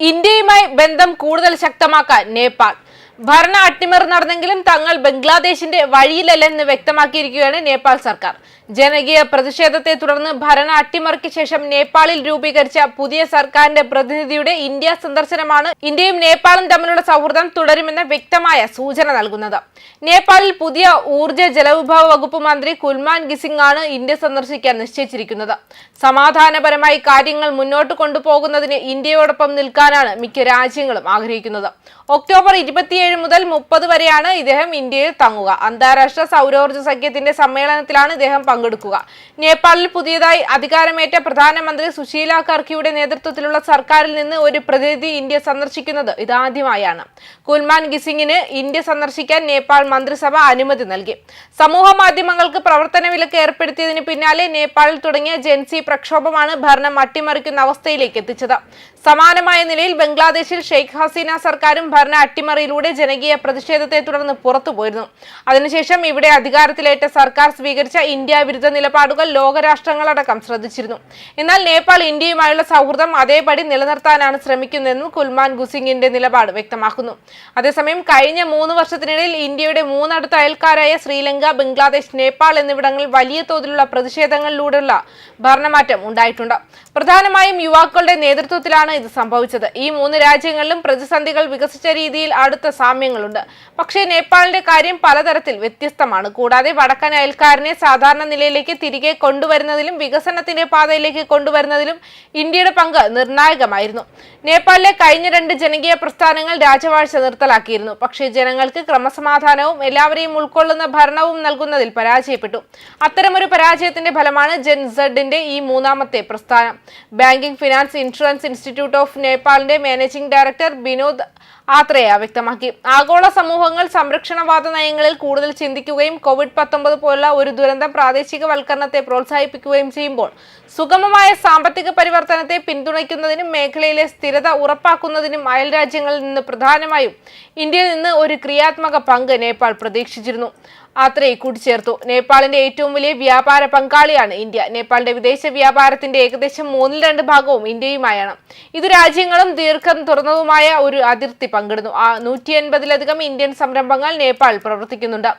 ഇന്ത്യയുമായി ബന്ധം കൂടുതൽ ശക്തമാക്കാൻ നേപ്പാൾ ഭരണ അട്ടിമറി നടന്നെങ്കിലും തങ്ങൾ ബംഗ്ലാദേശിന്റെ വഴിയിലല്ലെന്ന് വ്യക്തമാക്കിയിരിക്കുകയാണ് നേപ്പാൾ സർക്കാർ. ജനകീയ പ്രതിഷേധത്തെ തുടർന്ന് ഭരണ അട്ടിമറിക്ക് ശേഷം നേപ്പാളിൽ രൂപീകരിച്ച പുതിയ സർക്കാരിന്റെ പ്രതിനിധിയുടെ ഇന്ത്യ സന്ദർശനമാണ് ഇന്ത്യയും നേപ്പാളും തമ്മിലുള്ള സൗഹൃദം തുടരുമെന്ന വ്യക്തമായ സൂചന നൽകുന്നത്. നേപ്പാളിൽ പുതിയ ഊർജ ജലവിഭവ വകുപ്പ് മന്ത്രി കുൽമാൻ ഗിസിംഗ് ആണ് ഇന്ത്യ സന്ദർശിക്കാൻ നിശ്ചയിച്ചിരിക്കുന്നത്. സമാധാനപരമായി കാര്യങ്ങൾ മുന്നോട്ട് കൊണ്ടുപോകുന്നതിന് ഇന്ത്യയോടൊപ്പം നിൽക്കാനാണ് മിക്ക രാജ്യങ്ങളും ആഗ്രഹിക്കുന്നത്. ഒക്ടോബർ ഇരുപത്തിയേഴ് മുതൽ മുപ്പത് വരെയാണ് ഇദ്ദേഹം ഇന്ത്യയിൽ തങ്ങുക. അന്താരാഷ്ട്ര സൗരോർജ സഖ്യത്തിന്റെ സമ്മേളനത്തിലാണ് ഇദ്ദേഹം പങ്കെടുക്കുക. നേപ്പാളിൽ പുതിയതായി അധികാരമേറ്റ പ്രധാനമന്ത്രി സുശീല കർക്കിയുടെ നേതൃത്വത്തിലുള്ള സർക്കാരിൽ നിന്ന് ഒരു പ്രതിനിധി ഇന്ത്യ സന്ദർശിക്കുന്നത് ഇതാദ്യമായാണ് കുൽമാൻ ഗിസിംഗിന് ഇന്ത്യ സന്ദർശിക്കാൻ നേപ്പാൾ മന്ത്രിസഭ അനുമതി നൽകി. സമൂഹ മാധ്യമങ്ങൾക്ക് പ്രവർത്തന വിലക്ക് ഏർപ്പെടുത്തിയതിന് പിന്നാലെ നേപ്പാളിൽ തുടങ്ങിയ ജെൻസി പ്രക്ഷോഭമാണ് ഭരണം അട്ടിമറിക്കുന്ന അവസ്ഥയിലേക്ക് എത്തിച്ചത്. സമാനമായ നിലയിൽ ബംഗ്ലാദേശിൽ ഷെയ്ഖ് ഹസീന സർക്കാരും ഭരണ അട്ടിമറിയിലൂടെ ജനകീയ പ്രതിഷേധത്തെ തുടർന്ന് പുറത്തുപോയിരുന്നു അതിനുശേഷം ഇവിടെ അധികാരത്തിലേറ്റ സർക്കാർ സ്വീകരിച്ച ഇന്ത്യ വിരുദ്ധ നിലപാടുകൾ ലോകരാഷ്ട്രങ്ങളടക്കം ശ്രദ്ധിച്ചിരുന്നു. എന്നാൽ നേപ്പാൾ ഇന്ത്യയുമായുള്ള സൗഹൃദം അതേപടി നിലനിർത്താനാണ് ശ്രമിക്കുന്നതെന്നും കുൽമാൻ ഗുസിംഗിന്റെ നിലപാട് വ്യക്തമാക്കുന്നു. അതേസമയം കഴിഞ്ഞ മൂന്ന് വർഷത്തിനിടയിൽ ഇന്ത്യയുടെ മൂന്നടുത്ത അയൽക്കാരായ ശ്രീലങ്ക ബംഗ്ലാദേശ് നേപ്പാൾ എന്നിവിടങ്ങളിൽ വലിയ തോതിലുള്ള പ്രതിഷേധങ്ങളിലൂടെയുള്ള ഭരണമാറ്റം ഉണ്ടായിട്ടുണ്ട്. പ്രധാനമായും യുവാക്കളുടെ നേതൃത്വത്തിലാണ് ഇത് സംഭവിച്ചത്. ഈ മൂന്ന് രാജ്യങ്ങളിലും പ്രതിസന്ധികൾ വികസിച്ച രീതിയിൽ അടുത്ത സാമ്യങ്ങളുണ്ട്. പക്ഷേ നേപ്പാളിന്റെ കാര്യം പലതരത്തിൽ വ്യത്യസ്തമാണ്. കൂടാതെ വടക്കൻ അയൽക്കാരനെ സാധാരണ നിലയിലേക്ക് തിരികെ കൊണ്ടുവരുന്നതിലും വികസനത്തിന്റെ പാതയിലേക്ക് കൊണ്ടുവരുന്നതിലും ഇന്ത്യയുടെ പങ്ക് നിർണായകമായിരുന്നു. നേപ്പാളിലെ കഴിഞ്ഞ രണ്ട് ജനകീയ പ്രസ്ഥാനങ്ങൾ രാജവാഴ്ച നിർത്തലാക്കിയിരുന്നു. പക്ഷേ ജനങ്ങൾക്ക് ക്രമസമാധാനവും എല്ലാവരെയും ഉൾക്കൊള്ളുന്ന ഭരണവും നൽകുന്നതിൽ പരാജയപ്പെട്ടു. അത്തരമൊരു പരാജയത്തിന്റെ ഫലമാണ് ജെൻ സെഡിന്റെ ഈ മൂന്നാമത്തെ പ്രസ്ഥാനം. Banking finance insurance institute of നേപ്പാളിന്റെ managing director Binod Athreya വ്യക്തമാക്കി. ആഗോള സമൂഹങ്ങൾ സംരക്ഷണവാദ നയങ്ങളിൽ കൂടുതൽ ചിന്തിക്കുകയും കോവിഡ് പത്തൊമ്പത് പോലുള്ള ഒരു ദുരന്തം പ്രാദേശികവൽക്കരണത്തെ പ്രോത്സാഹിപ്പിക്കുകയും ചെയ്യുമ്പോൾ സുഗമമായ സാമ്പത്തിക പരിവർത്തനത്തെ പിന്തുണയ്ക്കുന്നതിനും മേഖലയിലെ സ്ഥിരത ഉറപ്പാക്കുന്നതിനും അയൽ രാജ്യങ്ങളിൽ നിന്ന് പ്രധാനമായും ഇന്ത്യയിൽ നിന്ന് ഒരു ക്രിയാത്മക പങ്ക് നേപ്പാൾ പ്രതീക്ഷിച്ചിരുന്നു. ആത്രയെ കൂട്ടിച്ചേർത്തു. നേപ്പാളിന്റെ ഏറ്റവും വലിയ വ്യാപാര പങ്കാളിയാണ് ഇന്ത്യ. നേപ്പാളിന്റെ വിദേശ വ്യാപാരത്തിന്റെ ഏകദേശം മൂന്നിൽ രണ്ട് ഭാഗവും ഇന്ത്യയുമായാണ്. ഇത് രാജ്യങ്ങളും ദീർഘം തുറന്നതുമായ ഒരു അതിർത്തി പങ്കിടുന്നു. നൂറ്റി എൺപതിലധികം ഇന്ത്യൻ സംരംഭങ്ങൾ നേപ്പാൾ പ്രവർത്തിക്കുന്നുണ്ട്.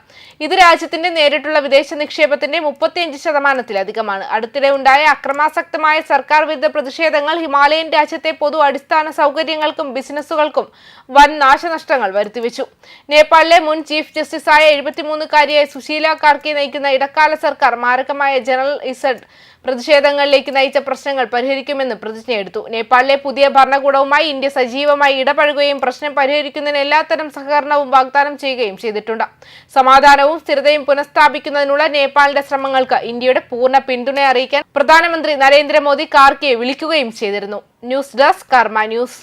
ഇത് രാജ്യത്തിന്റെ നേരിട്ടുള്ള വിദേശ നിക്ഷേപത്തിന്റെ മുപ്പത്തിയഞ്ച് ശതമാനത്തിലധികമാണ്. അടുത്തിടെ ഉണ്ടായ അക്രമാസക്തമായ സർക്കാർ വിരുദ്ധ പ്രതിഷേധങ്ങൾ ഹിമാലയൻ രാജ്യത്തെ പൊതു അടിസ്ഥാന സൗകര്യങ്ങൾക്കും ബിസിനസ്സുകൾക്കും വൻ നാശനഷ്ടങ്ങൾ വരുത്തിവെച്ചു. നേപ്പാളിലെ മുൻ ചീഫ് ജസ്റ്റിസായ എഴുപത്തിമൂന്നുകാരിയായ സുശീല കാർക്കി നയിക്കുന്ന ഇടക്കാല സർക്കാർ മാരകമായ ജനറൽ ഇസഡ് പ്രതിഷേധങ്ങളിലേക്ക് നയിച്ച പ്രശ്നങ്ങൾ പരിഹരിക്കുമെന്ന് പ്രതിജ്ഞയെടുത്തു. നേപ്പാളിലെ പുതിയ ഭരണകൂടവുമായി ഇന്ത്യ സജീവമായി ഇടപഴകുകയും പ്രശ്നം പരിഹരിക്കുന്നതിന് എല്ലാത്തരം സഹകരണവും വാഗ്ദാനം ചെയ്യുകയും ചെയ്തിട്ടുണ്ട്. സമാധാനവും സ്ഥിരതയും പുനഃസ്ഥാപിക്കുന്നതിനുള്ള നേപ്പാളിന്റെ ശ്രമങ്ങൾക്ക് ഇന്ത്യയുടെ പൂർണ പിന്തുണ അറിയിക്കാൻ പ്രധാനമന്ത്രി നരേന്ദ്രമോദി കാർക്കിയെ വിളിക്കുകയും ചെയ്തിരുന്നു. News desk Karma news.